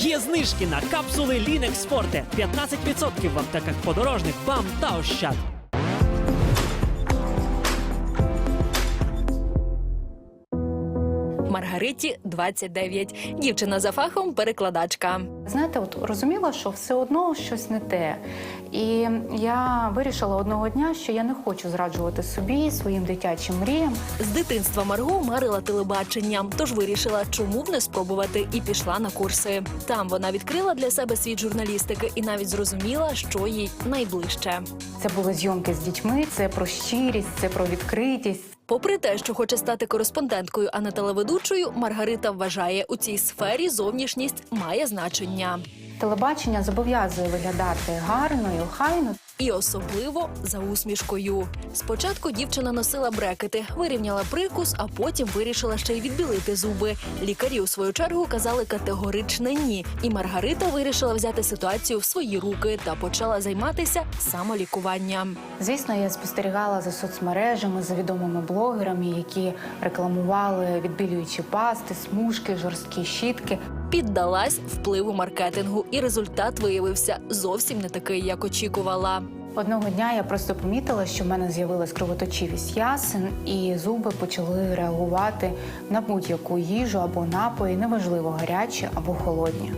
Є знижки на капсули Linux Forte 15% в аптеках подорожних, БАМ та Ощад. Маргариті 29. Дівчина за фахом перекладачка. Знаєте, от розуміла, що все одно щось не те. І я вирішила одного дня, що я не хочу зраджувати собі своїм дитячим мріям. З дитинства Марго марила телебаченням, тож вирішила, чому б не спробувати, і пішла на курси. Там вона відкрила для себе світ журналістики і навіть зрозуміла, що їй найближче. Це були зйомки з дітьми, це про щирість, це про відкритість. Попри те, що хоче стати кореспонденткою, а не телеведучою, Маргарита вважає, у цій сфері зовнішність має значення. Телебачення зобов'язує виглядати гарно і. І особливо за усмішкою. Спочатку дівчина носила брекети, вирівняла прикус, а потім вирішила ще й відбілити зуби. Лікарі у свою чергу казали категоричне ні. І Маргарита вирішила взяти ситуацію в свої руки та почала займатися самолікуванням. Звісно, я спостерігала за соцмережами, за відомими блогерами, які рекламували відбілюючі пасти, смужки, жорсткі щітки. Піддалась впливу маркетингу, і результат виявився зовсім не такий, як очікувала. Одного дня я просто помітила, що в мене з'явилась кровоточивість ясен, і зуби почали реагувати на будь-яку їжу або напої, неважливо гарячі або холодні.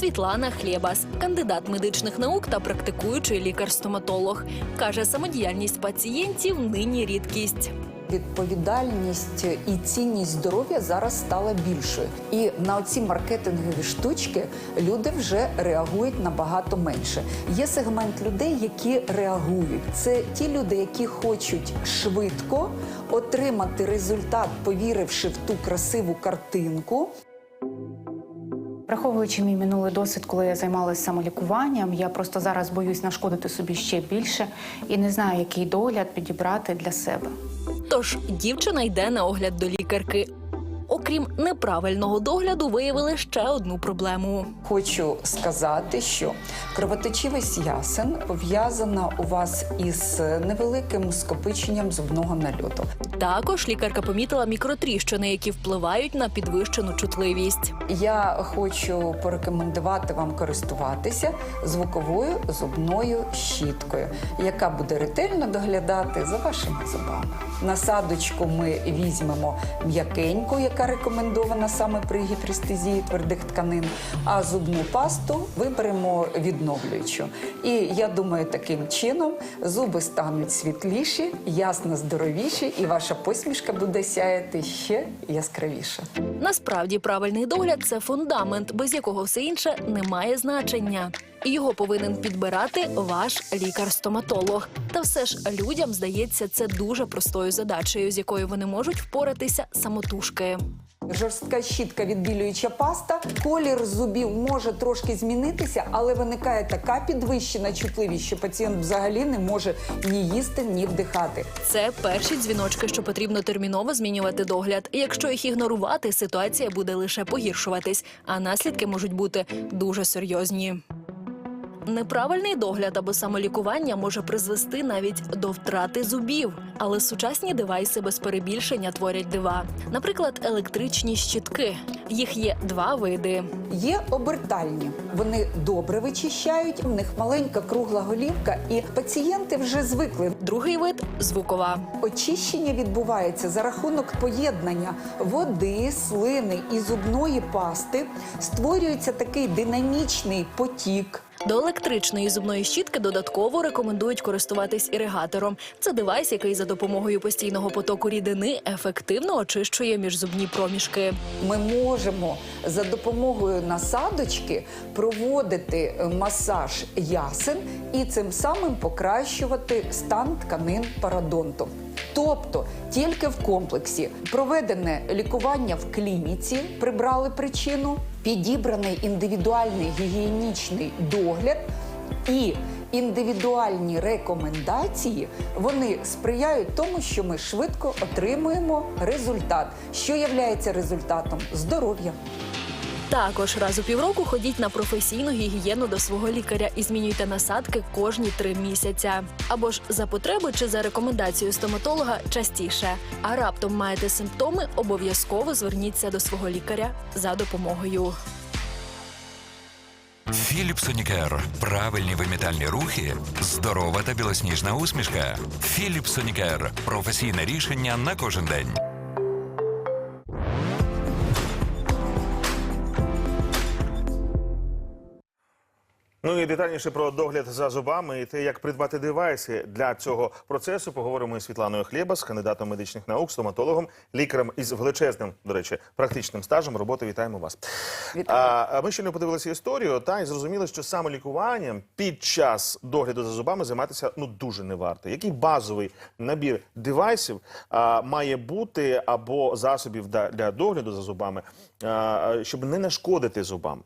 Світлана Хлєбас, кандидат медичних наук та практикуючий лікар-стоматолог, каже, самодіяльність пацієнтів нині рідкість. Відповідальність і цінність здоров'я зараз стала більшою. І на ці маркетингові штучки люди вже реагують набагато менше. Є сегмент людей, які реагують. Це ті люди, які хочуть швидко отримати результат, повіривши в ту красиву картинку. Враховуючи мій минулий досвід, коли я займалася самолікуванням, я просто зараз боюсь нашкодити собі ще більше і не знаю, який догляд підібрати для себе. Тож дівчина йде на огляд до лікарки. Окрім неправильного догляду, виявили ще одну проблему. Хочу сказати, що кровоточивість ясен пов'язана у вас із невеликим скопиченням зубного нальоту. Також лікарка помітила мікротріщини, які впливають на підвищену чутливість. Я хочу порекомендувати вам користуватися звуковою зубною щіткою, яка буде ретельно доглядати за вашими зубами. Насадочку ми візьмемо м'якеньку, яка рекомендована саме при гіперестезії твердих тканин. А зубну пасту виберемо відновлюючу. І я думаю, таким чином зуби стануть світліші, ясно здоровіші, і ваша посмішка буде сяяти ще яскравіше. Насправді правильний догляд це фундамент, без якого все інше не має значення. Його повинен підбирати ваш лікар-стоматолог. Та все ж людям здається це дуже простою задачею, з якою вони можуть впоратися самотужки. Жорстка щітка відбілююча паста. Колір зубів може трошки змінитися, але виникає така підвищена чутливість, що пацієнт взагалі не може ні їсти, ні вдихати. Це перші дзвіночки, що потрібно терміново змінювати догляд. Якщо їх ігнорувати, ситуація буде лише погіршуватись, а наслідки можуть бути дуже серйозні. Неправильний догляд або самолікування може призвести навіть до втрати зубів, але сучасні девайси без перебільшення творять дива. Наприклад, електричні щітки. Їх є два види. Є обертальні, вони добре вичищають. В них маленька кругла голівка, і пацієнти вже звикли. Другий вид звукова. Очищення відбувається за рахунок поєднання води, слини і зубної пасти. Створюється такий динамічний потік. До електричної зубної щітки додатково рекомендують користуватись іригатором. Це девайс, який за допомогою постійного потоку рідини ефективно очищує міжзубні проміжки. Ми можемо за допомогою насадочки проводити е, масаж ясен і цим самим покращувати стан тканин парадонту. Тобто тільки в комплексі проведене лікування в клініці, прибрали причину, підібраний індивідуальний гігієнічний догляд і індивідуальні рекомендації вони сприяють тому, що ми швидко отримуємо результат. Що є результатом? Здоров'я. Також раз у півроку ходіть на професійну гігієну до свого лікаря і змінюйте насадки кожні три місяця. Або ж за потреби чи за рекомендацією стоматолога частіше. А раптом маєте симптоми, обов'язково зверніться до свого лікаря за допомогою. Філіпсонікер. Правильні вимітальні рухи, здорова та білосніжна усмішка. Філіпсонікер. Професійне рішення на кожен день. Ну і детальніше про догляд за зубами і те, як придбати девайси для цього процесу, поговоримо із Світланою Хлєбас, кандидатом медичних наук, стоматологом, лікарем із величезним, до речі, практичним стажем роботи. Вітаємо вас. А, а ми щойно подивилися історію та й зрозуміли, що самолікуванням під час догляду за зубами займатися ну дуже не варто. Який базовий набір девайсів а, має бути або засобів для догляду за зубами, а, щоб не нашкодити зубам?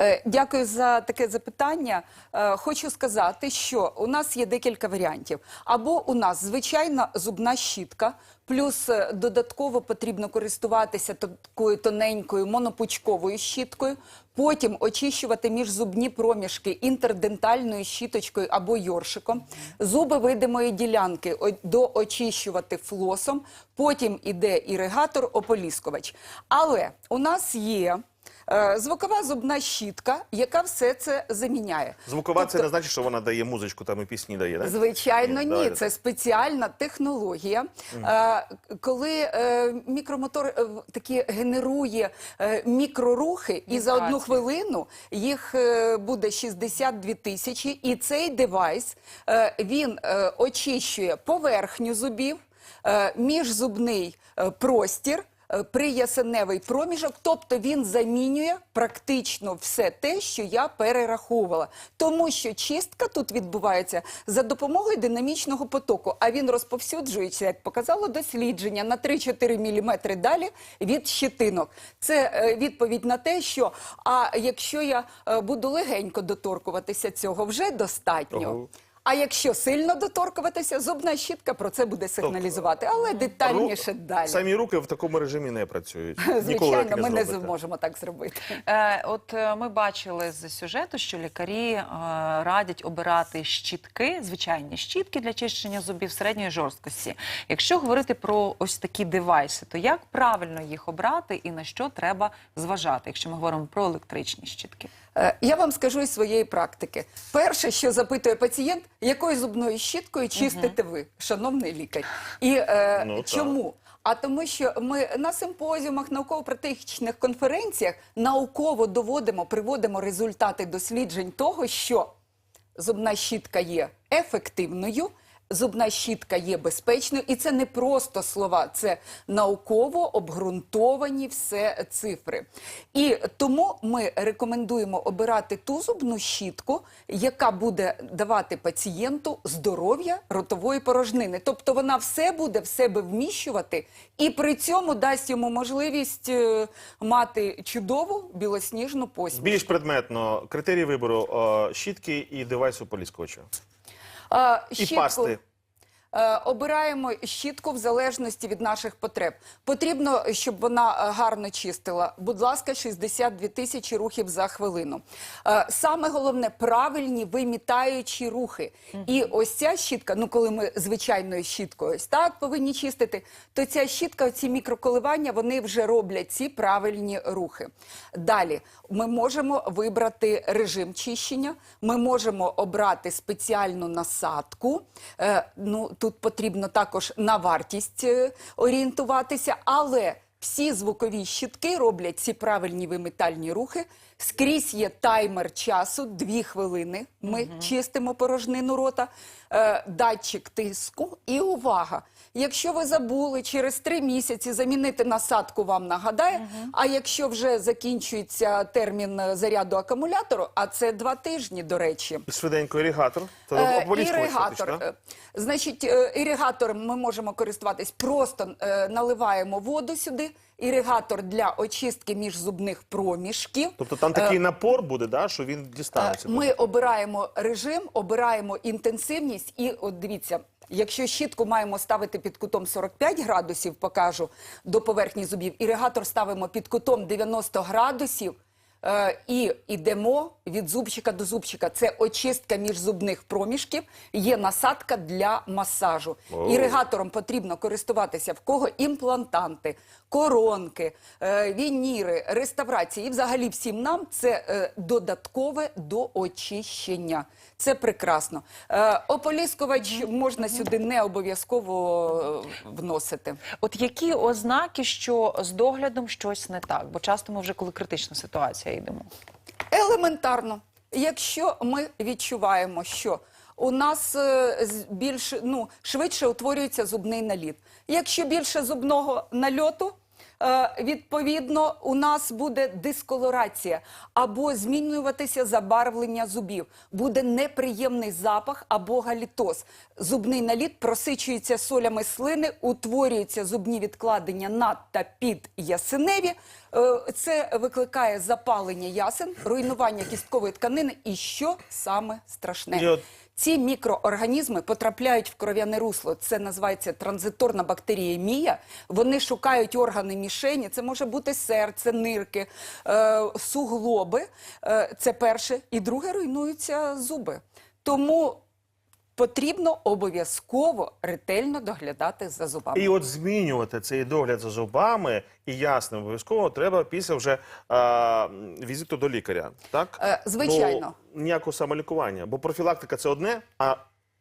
Е, Дякую за таке запитання. Е, Хочу сказати, що у нас є декілька варіантів. Або у нас звичайна зубна щітка, плюс е, додатково потрібно користуватися такою тоненькою монопучковою щіткою. Потім очищувати міжзубні проміжки інтердентальною щіточкою або йоршиком. Зуби видимої ділянки доочищувати флосом. Потім іде іригатор, ополіскувач. Але у нас є звукова зубна щітка, яка все це заміняє. Звукова це Тобто- не значить, що вона дає музичку там і пісні дає, так? Звичайно, Ні, ні. Це спеціальна технологія. Е, коли е, мікромотор е, такі генерує е, мікрорухи, і за одну хвилину їх е, буде 62 тисячі, і цей девайс е, він е, очищує поверхню зубів, е, міжзубний е, простір. Е, Приясеневий проміжок, тобто він замінює практично все те, що я перераховувала, тому що чистка тут відбувається за допомогою динамічного потоку, а він розповсюджується, як показало дослідження, на 3-4 мм далі від щитинок. Це е, відповідь на те, що а якщо я е, буду легенько доторкуватися цього, вже достатньо. Ого. А якщо сильно доторкуватися, зубна щітка про це буде сигналізувати, але детальніше Ру- далі. Самі руки в такому режимі не працюють. Ніколи Звичайно, ми не зможемо так зробити. Е, От е, ми бачили з сюжету, що лікарі е, радять обирати щітки, звичайні щітки для чищення зубів середньої жорсткості. Якщо говорити про ось такі девайси, то як правильно їх обрати і на що треба зважати, якщо ми говоримо про електричні щітки? Е, Я вам скажу із своєї практики. Перше, що запитує пацієнт, якою зубною щіткою чистите ви, шановний лікар? І е, Ну, так. чому? А тому, що ми на симпозіумах, науково-практичних конференціях науково доводимо, приводимо результати досліджень того, що зубна щітка є ефективною. Зубна щітка є безпечною, і це не просто слова, це науково обґрунтовані все цифри. І тому ми рекомендуємо обирати ту зубну щітку, яка буде давати пацієнту здоров'я ротової порожнини. Тобто вона все буде в себе вміщувати і при цьому дасть йому можливість е, мати чудову білосніжну посмішку. Більш предметно, критерії вибору е, щітки і девайсу поліскочу. А, І щітку- пасти. Е, Обираємо щітку в залежності від наших потреб. Потрібно, щоб вона е, гарно чистила. Будь ласка, 62 тисячі рухів за хвилину. Е, Саме головне правильні вимітаючі рухи. І ось ця щітка, ну коли ми звичайною щіткою ось так повинні чистити, то ця щітка, ці мікроколивання, вони вже роблять ці правильні рухи. Далі ми можемо вибрати режим чищення, ми можемо обрати спеціальну насадку. Ну, тут потрібно також на вартість е, орієнтуватися, але всі звукові щітки роблять ці правильні вимитальні рухи. Скрізь є таймер часу, дві хвилини. Ми чистимо порожнину рота, е, датчик тиску і увага. Якщо ви забули через три місяці замінити насадку, вам нагадає. А якщо вже закінчується термін е, заряду акумулятору, а це два тижні, до речі. Швиденько іригатор. Та Е, Іригатор. фактично, Е, Значить, е, іригатором ми можемо користуватись, просто е, наливаємо воду сюди. Іригатор для очистки міжзубних проміжків. Тобто там такий напор буде, да, що він дістанеться. Е, Ми обираємо режим, обираємо інтенсивність, і от дивіться. Якщо щітку маємо ставити під кутом 45 градусів, покажу до поверхні зубів, іригатор ставимо під кутом 90 градусів е, і йдемо від зубчика до зубчика. Це очистка міжзубних проміжків, є насадка для масажу. Іригатором потрібно користуватися в кого імплантанти, коронки, е, вініри, реставрації. І взагалі всім нам це е, додаткове до очищення. Це прекрасно. Е, ополіскувач можна сюди не обов'язково е, вносити. От які ознаки, що з доглядом щось не так? Бо часто ми вже коли критична ситуація йдемо. Елементарно, якщо ми відчуваємо, що у нас е, більше ну швидше утворюється зубний наліт. Якщо більше зубного нальоту, відповідно, у нас буде дисколорація або змінюватися забарвлення зубів, буде неприємний запах або галітоз. Зубний наліт просичується солями слини, утворюються зубні відкладення над та під ясеневі. Е, Це викликає запалення ясен, руйнування кісткової тканини і що саме страшне. Ці мікроорганізми потрапляють в кров'яне русло. Це називається транзиторна бактеріємія. Вони шукають органи мішені. Це може бути серце, нирки, е, суглоби. Е, це перше. І друге руйнуються зуби. Тому потрібно обов'язково ретельно доглядати за зубами. І от змінювати цей догляд за зубами, і ясно, обов'язково треба після вже е, візиту до лікаря. Так? Е, звичайно. Ну, ніякого самолікування. Бо профілактика це одне, а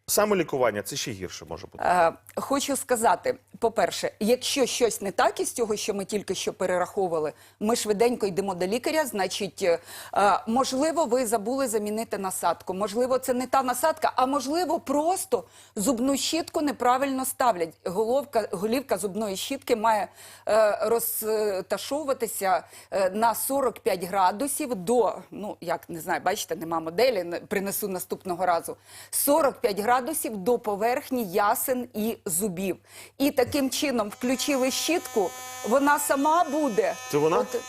самолікування це ще гірше може бути. Е, хочу сказати, по-перше, якщо щось не так із цього, що ми тільки що перераховували, ми швиденько йдемо до лікаря. Значить, е, е, можливо, ви забули замінити насадку. Можливо, це не та насадка, а можливо, просто зубну щітку неправильно ставлять. Головка, голівка зубної щітки має е, розташовуватися е, на 45 градусів до, ну як не знаю, бачите, нема моделі, не- принесу наступного разу. 45 градусів до поверхні ясен і зубів. І таким чином включили щітку, вона сама буде. Це вона? От,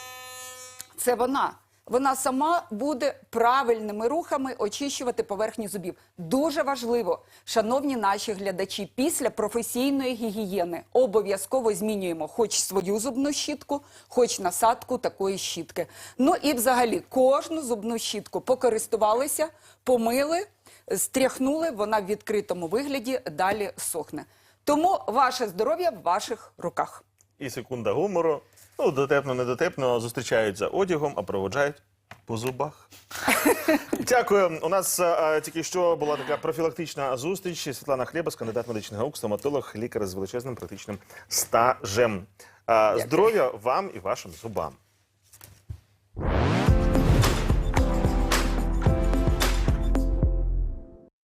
це вона. Вона сама буде правильними рухами очищувати поверхню зубів. Дуже важливо, шановні наші глядачі, після професійної гігієни обов'язково змінюємо хоч свою зубну щітку, хоч насадку такої щітки. Ну і взагалі кожну зубну щітку покористувалися, помили, стряхнули, вона в відкритому вигляді далі сохне. Тому ваше здоров'я в ваших руках. І секунда гумору. Ну, дотепно, недотепно зустрічають за одягом, а проводжають по зубах. Дякую. У нас а, тільки що була така профілактична зустріч. Світлана Хлєбас, кандидат медичних наук, стоматолог, лікар з величезним практичним стажем. А, Здоров'я вам і вашим зубам.